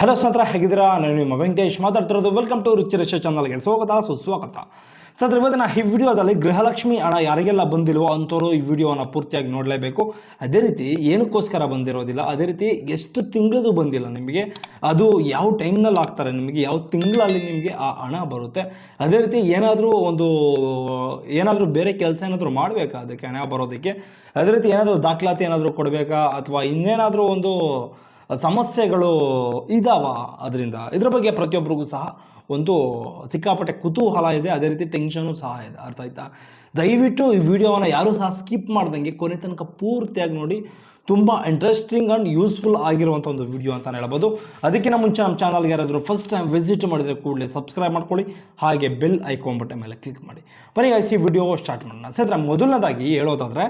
Hello ಸ್ನೇಹಿತರ, ಹೇಗಿದ್ದೀರಾ? ನಾನು ನಿಮ್ಮ ವೆಂಕಟೇಶ್ ಮಾತಾಡ್ತಿರೋದು ವೆಲ್ಕಮ್ ಟು ರುಚಿರಶ ಚಾನಲ್ಗೆ ಸ್ವಾಗತ, ಸುಸ್ವಾಗತ. ಸರ್ ಇವತ್ತಿನ ಈ ವಿಡಿಯೋದಲ್ಲಿ ಗೃಹಲಕ್ಷ್ಮಿ ಹಣ ಯಾರಿಗೆಲ್ಲ ಬಂದಿಲ್ವೋ ಅಂಥವ್ರು ಈ ವಿಡಿಯೋನ ಪೂರ್ತಿಯಾಗಿ ನೋಡಲೇಬೇಕು. ಅದೇ ರೀತಿ ಏನಕ್ಕೋಸ್ಕರ ಬಂದಿರೋದಿಲ್ಲ, ಅದೇ ರೀತಿ ಎಷ್ಟು ತಿಂಗಳದು ಬಂದಿಲ್ಲ ನಿಮಗೆ, ಅದು ಯಾವ ಟೈಮ್ನಲ್ಲಿ ಹಾಕ್ತಾರೆ ನಿಮಗೆ, ಯಾವ ತಿಂಗಳಲ್ಲಿ ನಿಮಗೆ ಆ ಹಣ ಬರುತ್ತೆ. ಅದೇ ರೀತಿ ಏನಾದರೂ ಒಂದು, ಏನಾದರೂ ಬೇರೆ ಕೆಲಸ ಏನಾದರೂ ಮಾಡಬೇಕಾ ಅದಕ್ಕೆ ಹಣ ಬರೋದಕ್ಕೆ? ಅದೇ ರೀತಿ ಏನಾದರೂ ದಾಖಲಾತಿ ಏನಾದರೂ ಕೊಡಬೇಕಾ ಅಥವಾ ಇನ್ನೇನಾದರೂ ಒಂದು ಸಮಸ್ಯೆಗಳು ಇದಾವ ಅದರಿಂದ. ಇದ್ರ ಬಗ್ಗೆ ಪ್ರತಿಯೊಬ್ಬರಿಗೂ ಸಹ ಒಂದು ಸಿಕ್ಕಾಪಟ್ಟೆ ಕುತೂಹಲ ಇದೆ. ಅದೇ ರೀತಿ ಟೆನ್ಷನು ಸಹ ಇದೆ. ಅರ್ಥ ಆಯ್ತಾ? ದಯವಿಟ್ಟು ಈ ವಿಡಿಯೋವನ್ನು ಯಾರೂ ಸಹ ಸ್ಕಿಪ್ ಮಾಡ್ದಂಗೆ ಕೊನೆ ತನಕ ಪೂರ್ತಿಯಾಗಿ ನೋಡಿ. ತುಂಬ ಇಂಟ್ರೆಸ್ಟಿಂಗ್ ಆ್ಯಂಡ್ ಯೂಸ್ಫುಲ್ ಆಗಿರುವಂಥ ಒಂದು ವಿಡಿಯೋ ಅಂತ ಹೇಳ್ಬೋದು. ಅದಕ್ಕಿಂತ ಮುಂಚೆ ನಮ್ಮ ಚಾನಲ್ಗೆ ಯಾರಾದರೂ ಫಸ್ಟ್ ಟೈಮ್ ವಿಸಿಟ್ ಮಾಡಿದರೆ ಕೂಡಲೇ ಸಬ್ಸ್ಕ್ರೈಬ್ ಮಾಡ್ಕೊಳ್ಳಿ. ಹಾಗೆ ಬೆಲ್ ಐಕಾನ್ ಬಟನ್ ಮೇಲೆ ಕ್ಲಿಕ್ ಮಾಡಿ. ಬನ್ನಿ ಐಸಿ ವಿಡಿಯೋ ಸ್ಟಾರ್ಟ್ ಮಾಡೋಣ. ಸರ್ ಮೊದಲನೇದಾಗಿ ಹೇಳೋದಾದರೆ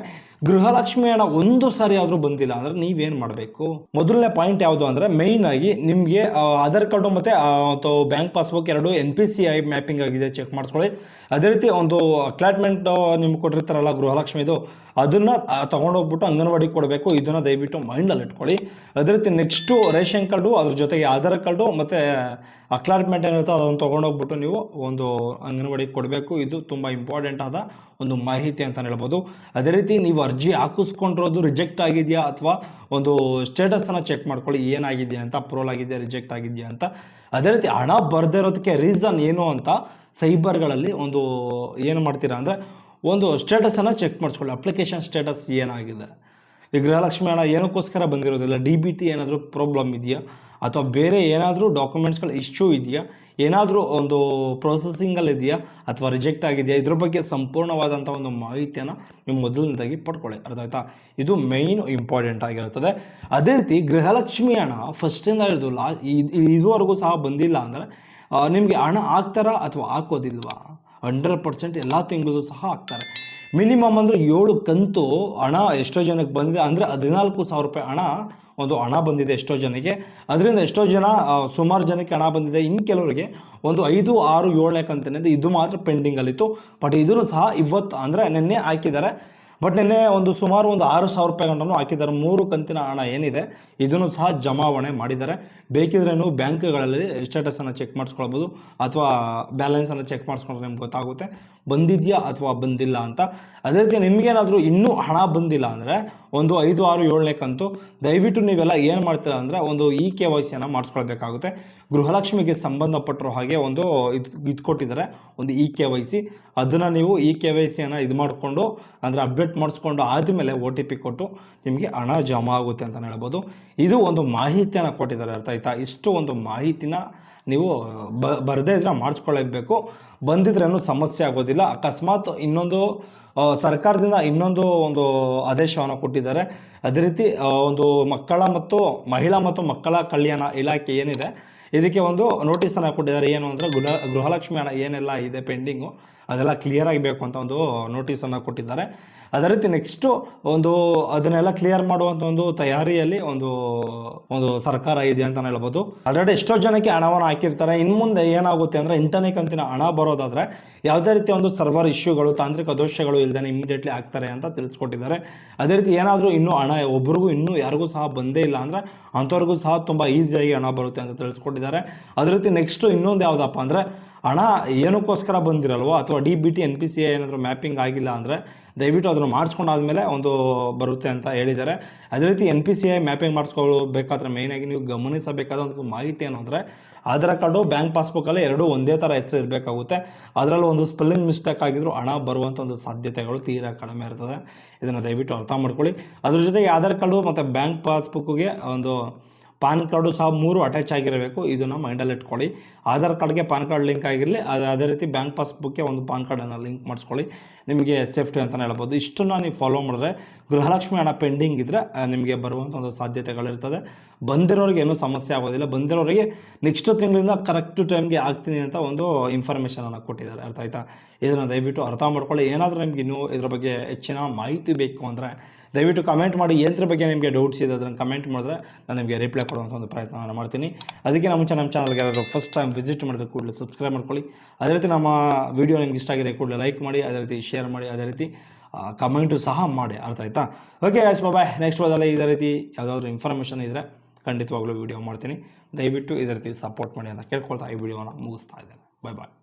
ಗೃಹಲಕ್ಷ್ಮಿ ಹಣ ಒಂದು ಸಾರಿ ಆದರೂ ಬಂದಿಲ್ಲ ಅಂದರೆ ನೀವೇನು ಮಾಡಬೇಕು? ಮೊದಲನೇ ಪಾಯಿಂಟ್ ಯಾವುದು ಅಂದರೆ ಮೇಯ್ನ್ ಆಗಿ ನಿಮಗೆ ಆಧಾರ್ ಕಾರ್ಡು ಮತ್ತು ಅಥವಾ ಬ್ಯಾಂಕ್ ಪಾಸ್ಬುಕ್ ಎರಡು N P C I mapping ಆಗಿದೆ ಚೆಕ್ ಮಾಡಿಸ್ಕೊಳ್ಳಿ. ಅದೇ ರೀತಿ ಒಂದು ಅಕ್ಲಾಟ್ಮೆಂಟ್ ನಿಮ್ಗೆ ಕೊಟ್ಟಿರ್ತಾರಲ್ಲ ಗೃಹಲಕ್ಷ್ಮಿದು, ಅದನ್ನು ತೊಗೊಂಡೋಗ್ಬಿಟ್ಟು ಅಂಗನವಾಡಿಗೆ ಕೊಡಬೇಕು. ಇದನ್ನು ದಯವಿಟ್ಟು ಮೈಂಡಲ್ಲಿ ಇಟ್ಕೊಳ್ಳಿ. ಅದೇ ರೀತಿ ನೆಕ್ಸ್ಟು ರೇಷನ್ ಕಾರ್ಡು, ಅದ್ರ ಜೊತೆಗೆ ಆಧಾರ್ ಕಾರ್ಡು ಮತ್ತು ಅಕ್ಲಾಟ್ಮೆಂಟ್ ಏನಿರುತ್ತೋ ಅದನ್ನು ತೊಗೊಂಡೋಗ್ಬಿಟ್ಟು ನೀವು ಒಂದು ಅಂಗನವಾಡಿಗೆ ಕೊಡಬೇಕು. ಇದು ತುಂಬ ಇಂಪಾರ್ಟೆಂಟ್ ಆದ ಒಂದು ಮಾಹಿತಿ ಅಂತ ಹೇಳ್ಬೋದು. ಅದೇ ರೀತಿ ನೀವು ಅರ್ಜಿ ಹಾಕಿಸ್ಕೊಂಡಿರೋದು ರಿಜೆಕ್ಟ್ ಆಗಿದೆಯಾ ಅಥವಾ ಒಂದು ಸ್ಟೇಟಸನ್ನು ಚೆಕ್ ಮಾಡ್ಕೊಳ್ಳಿ, ಏನಾಗಿದೆಯಾ ಅಂತ, ಅಪ್ರೂವಲ್ ಆಗಿದೆಯಾ, ರಿಜೆಕ್ಟ್ ಆಗಿದೆಯಾ ಅಂತ. ಅದೇ ರೀತಿ ಹಣ ಬರ್ದೇ ಇರೋದಕ್ಕೆ ರೀಸನ್ ಏನು ಅಂತ ಸೈಬರ್ಗಳಲ್ಲಿ ಒಂದು ಏನು ಮಾಡ್ತೀರಾ ಅಂದರೆ ಒಂದು ಸ್ಟೇಟಸನ್ನು ಚೆಕ್ ಮಾಡಿಸ್ಕೊಳ್ಳಿ. ಅಪ್ಲಿಕೇಶನ್ ಸ್ಟೇಟಸ್ ಏನಾಗಿದೆ? ಈ ಗೃಹಲಕ್ಷ್ಮಿ ಹಣ ಏನಕ್ಕೋಸ್ಕರ ಬಂದಿರೋದಿಲ್ಲ? ಡಿ ಬಿ ಟಿ ಏನಾದರೂ ಪ್ರಾಬ್ಲಮ್ ಇದೆಯಾ? ಅಥವಾ ಬೇರೆ ಏನಾದರೂ ಡಾಕ್ಯುಮೆಂಟ್ಸ್ಗಳ ಇಶ್ಯೂ ಇದೆಯಾ? ಏನಾದರೂ ಒಂದು ಇದೆಯಾ? ಅಥವಾ ರಿಜೆಕ್ಟ್ ಆಗಿದೆಯಾ? ಇದ್ರ ಬಗ್ಗೆ ಸಂಪೂರ್ಣವಾದಂಥ ಒಂದು ಮಾಹಿತಿಯನ್ನು ನೀವು ಮೊದಲನೇದಾಗಿ ಪಡ್ಕೊಳ್ಳಿ. ಅರ್ಥ ಆಯ್ತಾ ಇದು ಮೇಯ್ನ್ ಇಂಪಾರ್ಟೆಂಟ್ ಆಗಿರುತ್ತದೆ. ಅದೇ ರೀತಿ ಗೃಹಲಕ್ಷ್ಮಿ ಹಣ ಫಸ್ಟಿಂದ ಹಿಡಿದು ಲಾ ಇದುವರೆಗೂ ಸಹ ಬಂದಿಲ್ಲ ಅಂದರೆ ನಿಮಗೆ ಹಣ ಹಾಕ್ತಾರಾ ಅಥವಾ ಹಾಕೋದಿಲ್ವಾ ಹಂಡ್ರೆಡ್ ಪರ್ಸೆಂಟ್ ಎಲ್ಲ ತಿಂಗಳು ಸಹ ಹಾಕ್ತಾರೆ ಮಿನಿಮಮ್ ಅಂದರೆ ಏಳು ಕಂತು ಹಣ ಎಷ್ಟೋ ಜನಕ್ಕೆ ಬಂದಿದೆ. ಅಂದರೆ ಹದಿನಾಲ್ಕು ಸಾವಿರ ರೂಪಾಯಿ ಹಣ, ಒಂದು ಹಣ ಬಂದಿದೆ ಎಷ್ಟೋ ಜನಕ್ಕೆ. ಅದರಿಂದ ಎಷ್ಟೋ ಜನ ಸುಮಾರು ಜನಕ್ಕೆ ಹಣ ಬಂದಿದೆ. ಇನ್ನು ಕೆಲವರಿಗೆ ಒಂದು ಐದು, ಆರು, ಏಳನೇ ಕಂತಿನಿಂದ ಇದು ಮಾತ್ರ ಪೆಂಡಿಂಗಲ್ಲಿತ್ತು ಬಟ್ ಇದನ್ನು ಸಹ ಇವತ್ತು ಅಂದರೆ ನಿನ್ನೆ ಹಾಕಿದ್ದಾರೆ. ಬಟ್ ನಿನ್ನೆ ಒಂದು ಸುಮಾರು ಒಂದು ಆರು ಸಾವಿರ ರೂಪಾಯಿ ಗಂಟನೂ ಹಾಕಿದ್ದಾರೆ. ಮೂರು ಕಂತಿನ ಹಣ ಏನಿದೆ, ಇದನ್ನು ಸಹ ಜಮಾವಣೆ ಮಾಡಿದ್ದಾರೆ. ಬೇಕಿದ್ರೆ ನೀವು ಬ್ಯಾಂಕ್ಗಳಲ್ಲಿ ಸ್ಟೇಟಸನ್ನು ಚೆಕ್ ಮಾಡಿಸ್ಕೊಳ್ಬೋದು. ಅಥವಾ ಬ್ಯಾಲೆನ್ಸನ್ನು ಚೆಕ್ ಮಾಡಿಸ್ಕೊಂಡ್ರೆ ನಿಮ್ಗೆ ಗೊತ್ತಾಗುತ್ತೆ. ಬಂದಿದೆಯಾ ಅಥವಾ ಬಂದಿಲ್ಲ ಅಂತ. ಅದೇ ರೀತಿ ನಿಮಗೇನಾದರೂ ಇನ್ನೂ ಹಣ ಬಂದಿಲ್ಲ ಅಂದರೆ ಒಂದು ಐದು, ಆರು, ಏಳನೇ ಕಂತು ದಯವಿಟ್ಟು ನೀವೆಲ್ಲ ಏನು ಮಾಡ್ತೀರಾ ಅಂದರೆ ಒಂದು ಇ ಕೆ ವೈ ಸಿಯನ್ನು ಮಾಡಿಸ್ಕೊಳ್ಬೇಕಾಗುತ್ತೆ. ಗೃಹಲಕ್ಷ್ಮಿಗೆ ಸಂಬಂಧಪಟ್ಟಿರೋ ಹಾಗೆ ಒಂದು ಇದು ಇದು ಕೊಟ್ಟಿದ್ದಾರೆ. ಒಂದು ಇ ಕೆ ವೈ ಸಿ. ಅದನ್ನು ನೀವು ಇ ಕೆ ವೈ ಸಿಯನ್ನು ಇದು ಮಾಡಿಕೊಂಡು ಅಂದರೆ ಅಪ್ಡೇಟ್ ಮಾಡಿಸ್ಕೊಂಡು ಆದಮೇಲೆ ಒ ಟಿ ಪಿ ಕೊಟ್ಟು ನಿಮಗೆ ಹಣ ಜಮಾ ಆಗುತ್ತೆ ಅಂತ ಹೇಳ್ಬೋದು. ಇದು ಒಂದು ಮಾಹಿತಿಯನ್ನು ಕೊಟ್ಟಿದ್ದಾರೆ ಅರ್ಥ ಆಯ್ತಾ? ಇಷ್ಟು ಒಂದು ಮಾಹಿತಿನ ನೀವು ಬ, ಬರದೇ ಇದ್ರೆ ಮಾಡಿಸ್ಕೊಳ್ಳೇಬೇಕು ಬಂದಿದ್ರೇನು ಸಮಸ್ಯೆ ಆಗೋದಿಲ್ಲ. ಅಕಸ್ಮಾತ್ ಇನ್ನೊಂದು ಸರ್ಕಾರದಿಂದ ಇನ್ನೊಂದು ಒಂದು ಆದೇಶವನ್ನು ಕೊಟ್ಟಿದ್ದಾರೆ. ಅದೇ ರೀತಿ ಒಂದು ಮಕ್ಕಳ ಮತ್ತು ಮಹಿಳಾ ಮತ್ತು ಮಕ್ಕಳ ಕಲ್ಯಾಣ ಇಲಾಖೆ ಏನಿದೆ ಇದಕ್ಕೆ ಒಂದು ನೋಟಿಸನ್ನು ಕೊಟ್ಟಿದ್ದಾರೆ. ಏನು ಅಂದರೆ ಗೃಹ, ಗೃಹಲಕ್ಷ್ಮಿ ಹಣ ಏನೆಲ್ಲ ಇದೆ ಪೆಂಡಿಂಗು ಅದೆಲ್ಲ ಕ್ಲಿಯರ್ ಆಗಬೇಕು ಅಂತ ಒಂದು ನೋಟಿಸನ್ನು ಕೊಟ್ಟಿದ್ದಾರೆ. ಅದೇ ರೀತಿ ನೆಕ್ಸ್ಟು ಒಂದು ಅದನ್ನೆಲ್ಲ ಕ್ಲಿಯರ್ ಮಾಡುವಂಥ ಒಂದು ತಯಾರಿಯಲ್ಲಿ ಒಂದು ಒಂದು ಸರ್ಕಾರ ಇದೆ ಅಂತ ಹೇಳ್ಬೋದು. ಆಲ್ರೆಡಿ ಎಷ್ಟೋ ಜನಕ್ಕೆ ಹಣವನ್ನು ಹಾಕಿರ್ತಾರೆ. ಇನ್ನು ಮುಂದೆ ಏನಾಗುತ್ತೆ ಅಂದರೆ ಇಂಟರ್ನೆಟ್ ಕಂತಿನ ಹಣ ಬರೋದಾದರೆ ಯಾವುದೇ ರೀತಿಯ ಒಂದು ಸರ್ವರ್ ಇಶ್ಯೂಗಳು ತಾಂತ್ರಿಕ ದೋಷಗಳು ಇಲ್ಲದೆ ಇಮಿಡಿಯೇಟ್ಲಿ ಆಗ್ತಾರೆ ಅಂತ ತಿಳಿಸ್ಕೊಟ್ಟಿದ್ದಾರೆ. ಅದೇ ರೀತಿ ಏನಾದರೂ ಇನ್ನೂ ಹಣ, ಒಬ್ರಿಗೂ ಇನ್ನೂ ಯಾರಿಗೂ ಸಹ ಬಂದೇ ಇಲ್ಲ ಅಂದರೆ ಅಂಥವ್ರಿಗೂ ಸಹ ತುಂಬ ಈಸಿಯಾಗಿ ಹಣ ಬರುತ್ತೆ ಅಂತ ತಿಳಿಸ್ಕೊಟ್ಟಿದ್ದಾರೆ. ಅದೇ ರೀತಿ ನೆಕ್ಸ್ಟು ಇನ್ನೊಂದು ಯಾವುದಪ್ಪ ಅಂದರೆ ಹಣ ಏನಕ್ಕೋಸ್ಕರ ಬಂದಿರಲ್ವೋ ಅಥವಾ D B T N P C ಏನಾದರೂ ಮ್ಯಾಪಿಂಗ್ ಆಗಿಲ್ಲ ಅಂದರೆ, ದಯವಿಟ್ಟು ಅದನ್ನು ಮಾಡಿಸ್ಕೊಂಡಾದ್ಮೇಲೆ ಒಂದು ಬರುತ್ತೆ ಅಂತ ಹೇಳಿದ್ದಾರೆ. ಅದೇ ರೀತಿ N P C I mapping ಮಾಡಿಸ್ಕೊಳ್ಬೇಕಾದ್ರೆ ಮೇಯ್ನಾಗಿ ನೀವು ಗಮನಿಸಬೇಕಾದ ಒಂದು ಮಾಹಿತಿ ಏನು ಅಂದರೆ, ಆಧಾರ್ ಕಾರ್ಡು, ಬ್ಯಾಂಕ್ ಪಾಸ್ಬುಕ್ಕಲ್ಲಿ ಎರಡೂ ಒಂದೇ ಥರ ಹೆಸರು ಇರಬೇಕಾಗುತ್ತೆ. ಅದರಲ್ಲೂ ಒಂದು ಸ್ಪೆಲ್ಲಿಂಗ್ ಮಿಸ್ಟೇಕ್ ಆಗಿದ್ರು ಹಣ ಬರುವಂಥ ಒಂದು ಸಾಧ್ಯತೆಗಳು ತೀರಾ ಕಡಿಮೆ ಇರ್ತದೆ. ಇದನ್ನು ದಯವಿಟ್ಟು ಅರ್ಥ ಮಾಡ್ಕೊಳ್ಳಿ. ಅದ್ರ ಜೊತೆಗೆ ಆಧಾರ್ ಕಾರ್ಡು ಮತ್ತು ಬ್ಯಾಂಕ್ ಪಾಸ್ಬುಕ್ಗೆ ಒಂದು ಪಾನ್ ಕಾರ್ಡು ಸಹ ಮೂರು ಅಟ್ಯಾಚ್ ಆಗಿರಬೇಕು. ಇದನ್ನು ಮೈಂಡಲ್ಲಿ ಇಟ್ಕೊಳ್ಳಿ. ಆಧಾರ್ ಕಾರ್ಡ್ಗೆ ಪಾನ್ ಕಾರ್ಡ್ ಲಿಂಕ್ ಆಗಿರಲಿ, ಅದು ಅದೇ ರೀತಿ ಬ್ಯಾಂಕ್ ಪಾಸ್ಬುಕ್ಗೆ ಒಂದು ಪಾನ್ ಕಾರ್ಡನ್ನು ಲಿಂಕ್ ಮಾಡಿಸ್ಕೊಳ್ಳಿ. ನಿಮಗೆ ಸೇಫ್ಟಿ ಅಂತಲೇ ಹೇಳ್ಬೋದು. ಇಷ್ಟನ್ನು ನೀವು ಫಾಲೋ ಮಾಡಿದ್ರೆ ಗೃಹಲಕ್ಷ್ಮಿ ಹಣ ಪೆಂಡಿಂಗ್ ಇದ್ದರೆ ನಿಮಗೆ ಬರುವಂಥ ಒಂದು ಸಾಧ್ಯತೆಗಳಿರ್ತದೆ. ಬಂದಿರೋರಿಗೆ ಏನೂ ಸಮಸ್ಯೆ ಆಗೋದಿಲ್ಲ. ಬಂದಿರೋರಿಗೆ ನೆಕ್ಸ್ಟ್ ತಿಂಗಳಿಂದ ಕರೆಕ್ಟ್ ಟೈಮ್ಗೆ ಆಗ್ತೀನಿ ಅಂತ ಒಂದು ಇನ್ಫಾರ್ಮೇಷನನ್ನು ಕೊಟ್ಟಿದ್ದಾರೆ. ಅರ್ಥ ಆಯ್ತಾ? ಇದನ್ನು ದಯವಿಟ್ಟು ಅರ್ಥ ಮಾಡ್ಕೊಳ್ಳಿ. ಏನಾದರೂ ನಿಮ್ಗೆ ಇನ್ನೂ ಇದ್ರ ಬಗ್ಗೆ ಹೆಚ್ಚಿನ ಮಾಹಿತಿ ಬೇಕು ಅಂದರೆ ದಯವಿಟ್ಟು ಕಮೆಂಟ್ ಮಾಡಿ ಯಂತ್ರ ಬಗ್ಗೆ ನಿಮಗೆ ಡೌಟ್ಸ್ ಇದೆ, ಅದನ್ನು ಕಮೆಂಟ್ ಮಾಡಿದ್ರೆ ನಾನು ನಿಮಗೆ ರಿಪ್ಲೈ ಕೊಡುವಂಥ ಒಂದು ಪ್ರಯತ್ನ ನಾನು ಮಾಡ್ತೀನಿ. ಅದಕ್ಕೆ ನಮ್ಮ ಮುಂಚೆ ನಮ್ಮ ಚಾನಲ್ಗೆ ಯಾರಾದರೂ ಫಸ್ಟ್ ಟೈಮ್ ವಿಸಿಟ್ ಮಾಡಿದ್ರೆ ಕೂಡಲೇ ಸಬ್ಸ್ಕ್ರೈಬ್ ಮಾಡ್ಕೊಳ್ಳಿ. ಅದೇ ರೀತಿ ನಮ್ಮ ವಿಡಿಯೋ ನಿಮ್ಗೆ ಇಷ್ಟ ಆಗಿದೆ ಕೂಡಲೇ ಲೈಕ್ ಮಾಡಿ, ಅದೇ ರೀತಿ ಶೇರ್ ಮಾಡಿ, ಅದೇ ರೀತಿ ಕಮೆಂಟು ಸಹ ಮಾಡಿ. ಅರ್ಥ ಆಯ್ತಾ? ಓಕೆ ಗಾಯ್ಸ್ ಬಾಯ್ ನೆಕ್ಸ್ಟ್ ಹೋದಲ್ಲಿ ಇದೇ ರೀತಿ ಯಾವುದಾದ್ರೂ ಇನ್ಫಾರ್ಮೇಷನ್ ಇದ್ದರೆ ಖಂಡಿತವಾಗ್ಲೂ ವಿಡಿಯೋ ಮಾಡ್ತೀನಿ. ದಯವಿಟ್ಟು ಇದೇ ರೀತಿ ಸಪೋರ್ಟ್ ಮಾಡಿ ಅಂತ ಕೇಳ್ಕೊಳ್ತಾ ಈ ವಿಡಿಯೋನ ಮುಗಿಸ್ತಾ ಇದ್ದೇನೆ. ಬಾಯ್ ಬಾಯ್